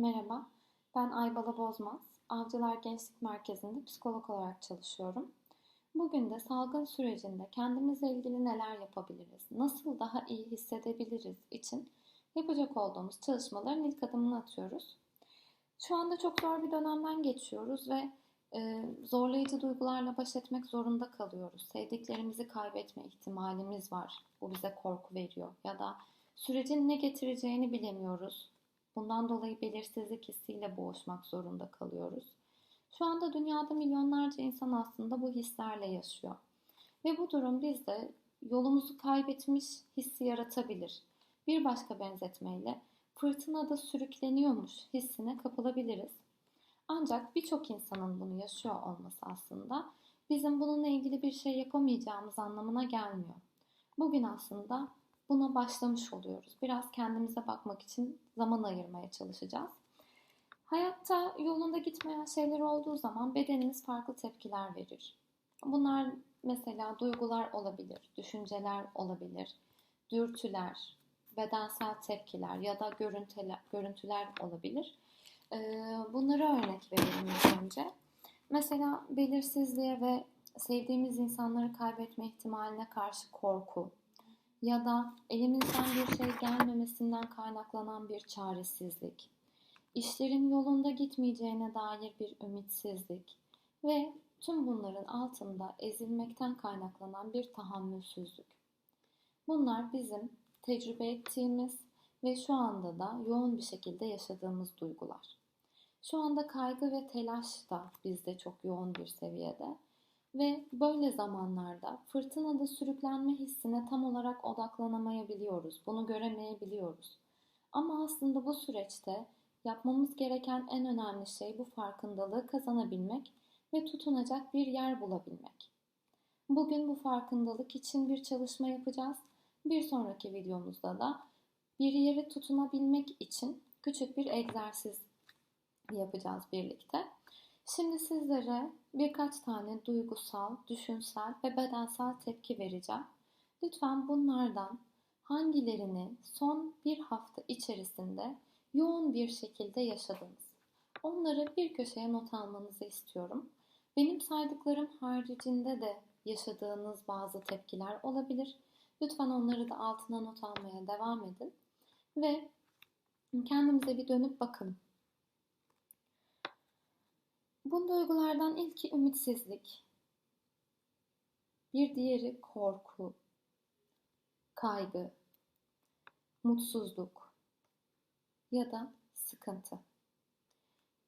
Merhaba, ben Aybala Bozmaz. Avcılar Gençlik Merkezi'nde psikolog olarak çalışıyorum. Bugün de salgın sürecinde kendimizle ilgili neler yapabiliriz, nasıl daha iyi hissedebiliriz için yapacak olduğumuz çalışmaların ilk adımını atıyoruz. Şu anda çok zor bir dönemden geçiyoruz ve e, zorlayıcı duygularla baş etmek zorunda kalıyoruz. Sevdiklerimizi kaybetme ihtimalimiz var. Bu bize korku veriyor. Ya da sürecin ne getireceğini bilemiyoruz Bundan dolayı belirsizlik hissiyle boğuşmak zorunda kalıyoruz. Şu anda dünyada milyonlarca insan aslında bu hislerle yaşıyor. Ve bu durum bizde yolumuzu kaybetmiş hissi yaratabilir. Bir başka benzetmeyle fırtınada sürükleniyormuş hissine kapılabiliriz. Ancak birçok insanın bunu yaşıyor olması aslında bizim bununla ilgili bir şey yapamayacağımız anlamına gelmiyor. Bugün aslında buna başlamış oluyoruz. Biraz kendimize bakmak için zaman ayırmaya çalışacağız. Hayatta yolunda gitmeyen şeyler olduğu zaman bedenimiz farklı tepkiler verir. Bunlar mesela duygular olabilir, düşünceler olabilir, dürtüler, bedensel tepkiler ya da görüntüler, görüntüler olabilir. Bunlara örnek verelim önce. Mesela belirsizliğe ve sevdiğimiz insanları kaybetme ihtimaline karşı korku, ya da elimizden bir şey gelmemesinden kaynaklanan bir çaresizlik, işlerin yolunda gitmeyeceğine dair bir ümitsizlik ve tüm bunların altında ezilmekten kaynaklanan bir tahammülsüzlük. Bunlar bizim tecrübe ettiğimiz ve şu anda da yoğun bir şekilde yaşadığımız duygular. Şu anda kaygı ve telaş da bizde çok yoğun bir seviyede ve böyle zamanlarda fırtınada sürüklenme hissine tam olarak odaklanamayabiliyoruz. Bunu göremeyebiliyoruz. Ama aslında bu süreçte yapmamız gereken en önemli şey bu farkındalığı kazanabilmek ve tutunacak bir yer bulabilmek. Bugün bu farkındalık için bir çalışma yapacağız. Bir sonraki videomuzda da bir yere tutunabilmek için küçük bir egzersiz yapacağız birlikte. Şimdi sizlere birkaç tane duygusal, düşünsel ve bedensel tepki vereceğim. Lütfen bunlardan hangilerini son bir hafta içerisinde yoğun bir şekilde yaşadınız? Onları bir köşeye not almanızı istiyorum. Benim saydıklarım haricinde de yaşadığınız bazı tepkiler olabilir. Lütfen onları da altına not almaya devam edin. Ve kendimize bir dönüp bakın. Bu duygulardan ilki ümitsizlik. Bir diğeri korku, kaygı, mutsuzluk ya da sıkıntı.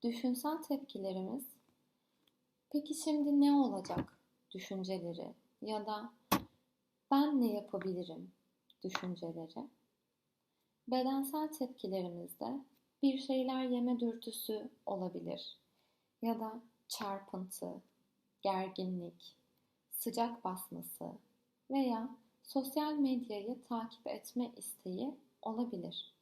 Düşünsel tepkilerimiz peki şimdi ne olacak düşünceleri ya da ben ne yapabilirim düşünceleri. Bedensel tepkilerimizde bir şeyler yeme dürtüsü olabilir ya da çarpıntı, gerginlik, sıcak basması veya sosyal medyayı takip etme isteği olabilir.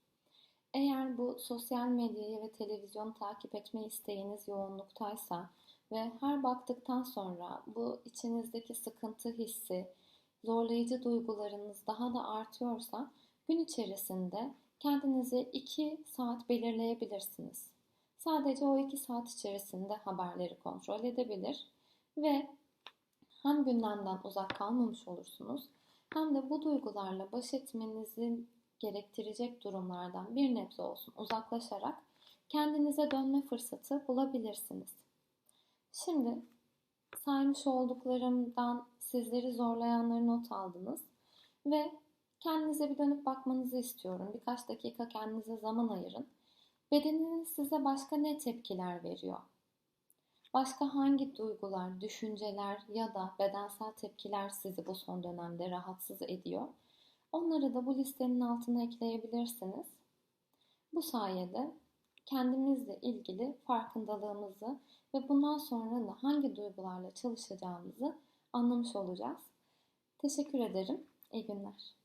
Eğer bu sosyal medyayı ve televizyonu takip etme isteğiniz yoğunluktaysa ve her baktıktan sonra bu içinizdeki sıkıntı hissi, zorlayıcı duygularınız daha da artıyorsa gün içerisinde kendinize 2 saat belirleyebilirsiniz. Sadece o iki saat içerisinde haberleri kontrol edebilir ve hem gündemden uzak kalmamış olursunuz hem de bu duygularla baş etmenizi gerektirecek durumlardan bir nebze olsun uzaklaşarak kendinize dönme fırsatı bulabilirsiniz. Şimdi saymış olduklarımdan sizleri zorlayanları not aldınız ve kendinize bir dönüp bakmanızı istiyorum. Birkaç dakika kendinize zaman ayırın Bedeniniz size başka ne tepkiler veriyor? Başka hangi duygular, düşünceler ya da bedensel tepkiler sizi bu son dönemde rahatsız ediyor? Onları da bu listenin altına ekleyebilirsiniz. Bu sayede kendimizle ilgili farkındalığımızı ve bundan sonra da hangi duygularla çalışacağımızı anlamış olacağız. Teşekkür ederim. İyi günler.